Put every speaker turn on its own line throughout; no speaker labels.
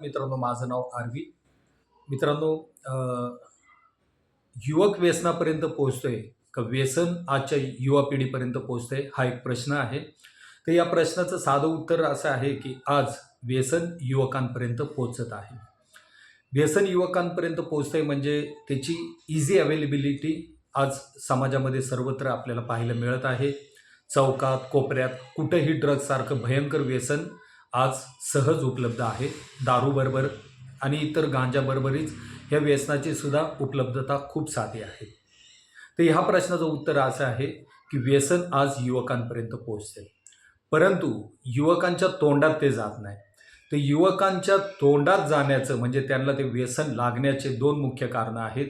मित्रांनो माझं नाव आरवी. मित्रांनो युवक व्यसनापर्यंत पोहोचतोय का? व्यसन आजच्या युवा पिढीपर्यंत पोहोचतंय हा एक प्रश्न आहे. तर या प्रश्नाचं साधं उत्तर असं आहे की आज व्यसन युवकांपर्यंत पोहोचत आहे. व्यसन युवकांपर्यंत पोहोचतंय म्हणजे त्याची इझी अवेलेबिलिटी आज समाजामध्ये सर्वत्र आपल्याला पाहायला मिळत आहे. चौकात कोपऱ्यात कुठंही ड्रग्ससारखं भयंकर व्यसन आज सहज उपलब्ध आहे. दारूबरोबर आणि इतर गांजाबरोबरीच ह्या व्यसनाची सुद्धा उपलब्धता खूप साधी आहे. तर ह्या प्रश्नाचं उत्तर असं आहे की व्यसन आज युवकांपर्यंत पोहोचते. परंतु युवकांच्या तोंडात ते जात नाही. तर युवकांच्या तोंडात जाण्याचं म्हणजे त्यांना ते व्यसन लागण्याचे दोन मुख्य कारणं आहेत.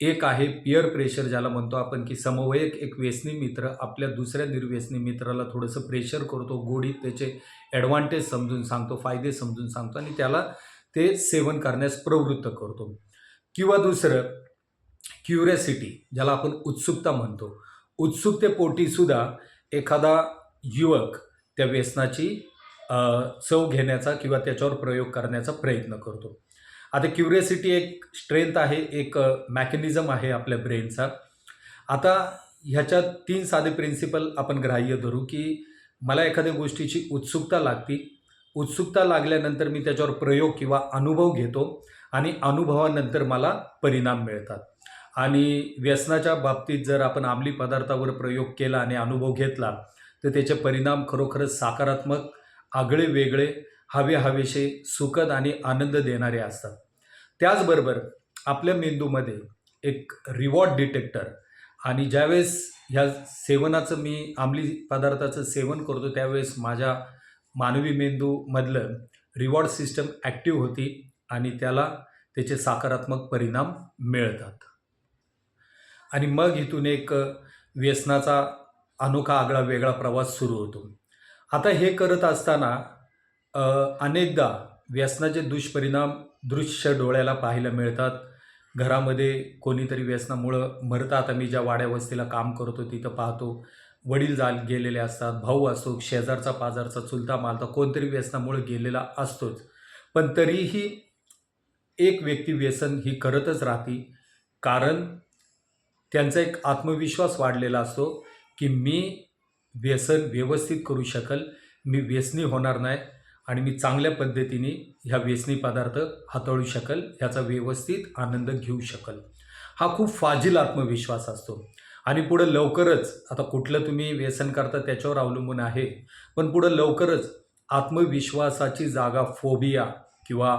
एक आहे पिअर प्रेशर ज्याला म्हणतो आपण की समवयक एक व्यसनी मित्र आपल्या दुसऱ्या निर्व्यसनी मित्राला थोडंसं प्रेशर करतो गोडीत त्याचे ॲडव्हान्टेज समजून सांगतो फायदे समजून सांगतो आणि त्याला ते सेवन करण्यास प्रवृत्त करतो. किंवा दुसरं क्युरियसिटी ज्याला आपण उत्सुकता म्हणतो. उत्सुकतेपोटीसुद्धा एखादा युवक त्या व्यसनाची चव घेण्याचा किंवा त्याच्यावर प्रयोग करण्याचा प्रयत्न करतो. आता क्युरियसिटी एक स्ट्रेंथ आहे एक मॅकॅनिझम आहे आपल्या ब्रेनचा. आता ह्याच्यात तीन साधे प्रिन्सिपल आपण ग्राह्य धरू की मला एखाद्या गोष्टीची उत्सुकता लागती. उत्सुकता लागल्यानंतर मी त्याच्यावर प्रयोग किंवा अनुभव घेतो आणि अनुभवानंतर मला परिणाम मिळतात. आणि व्यसनाच्या बाबतीत जर आपण अंमली पदार्थावर प्रयोग केला आणि अनुभव घेतला तर त्याचे परिणाम खरोखरच सकारात्मक आगळे वेगळे हवे हवेशे सुखद आणि आनंद देणारे असतात. त्याचबरोबर आपल्या मेंदूमध्ये एक रिवॉर्ड डिटेक्टर आणि ज्यावेळेस ह्या सेवनाचं मी अंमली पदार्थाचं सेवन करतो त्यावेळेस माझ्या मानवी मेंदूमधलं रिवॉर्ड सिस्टम ॲक्टिव्ह होती आणि त्याला त्याचे सकारात्मक परिणाम मिळतात. आणि मग इथून एक व्यसनाचा अनोखा आगळा वेगळा प्रवास सुरू होतो. आता हे करत असताना अनेकदा व्यसनाचे दुष्परिणाम दृश्य डोळ्याला पाहायला मिळतात. घरामध्ये कोणीतरी व्यसनामुळं मरतं. आता मी ज्या वाड्यावस्तीला काम करतो तिथं पाहतो वडील जा गेलेले असतात भाऊ असो शेजारचा पाजारचा चुलता मालता कोणतरी व्यसनामुळं गेलेला असतोच. पण तरीही एक व्यक्ती व्यसन ही करतच राहते. कारण त्यांचा एक आत्मविश्वास वाढलेला असतो की मी व्यसन व्यवस्थित करू शकल मी व्यसनी होणार नाही. आणि मी चांगल्या पद्धतीने ह्या व्यसनी पदार्थ हाताळू शकल ह्याचा व्यवस्थित आनंद घेऊ शकल. हा खूप फाजील आत्मविश्वास असतो. आणि पुढं लवकरच आता कुठलं तुम्ही व्यसन करता त्याच्यावर अवलंबून आहे पण पुढं लवकरच आत्मविश्वासाची जागा फोबिया किंवा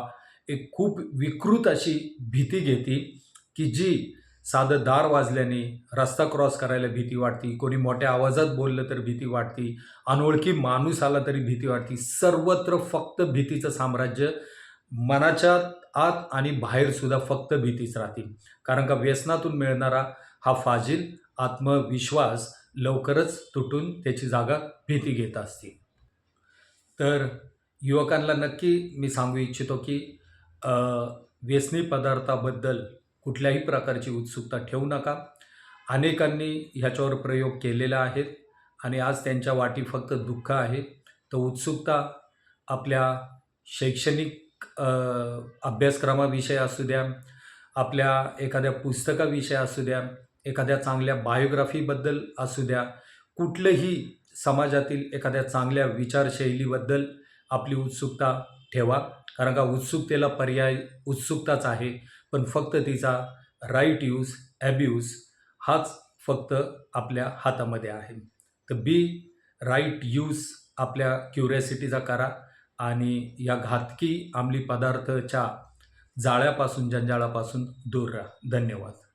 एक खूप विकृत अशी भीती घेते की जी साधं दार वाजल्याने रस्ता क्रॉस करायला भीती वाटते. कोणी मोठ्या आवाजात बोललं तर भीती वाटती. अनोळखी माणूस आला तरी भीती वाटते. सर्वत्र फक्त भीतीचं साम्राज्य मनाच्या आत आणि बाहेरसुद्धा फक्त भीतीच राहते. कारण का व्यसनातून मिळणारा हा फाजील आत्मविश्वास लवकरच तुटून त्याची जागा भीती घेत असते. तर युवकांना नक्की मी सांगू इच्छितो की व्यसनी पदार्थाबद्दल कुठल्याही प्रकारची उत्सुकता ठेवू नका. अनेकांनी ह्याच्यावर प्रयोग केलेला आहेत आणि आज त्यांच्या वाटी फक्त दुःख आहे. तर उत्सुकता आपल्या शैक्षणिक अभ्यासक्रमाविषयी असू द्या आपल्या एखाद्या पुस्तकाविषयी असू द्या एखाद्या चांगल्या बायोग्राफीबद्दल असू द्या कुठलंही समाजातील एखाद्या चांगल्या विचारशैलीबद्दल आपली उत्सुकता ठेवा. कारण का उत्सुकतेला पर्याय उत्सुकताच आहे. पण फक्त तिचा राईट यूज ॲब्यूज हाच फक्त आपल्या हातामध्ये आहे. तर बी राईट यूज आपल्या क्युरियासिटीचा करा आणि या घातकी अंमली पदार्थाच्या जाळ्यापासून जंजाळापासून दूर राहा. धन्यवाद.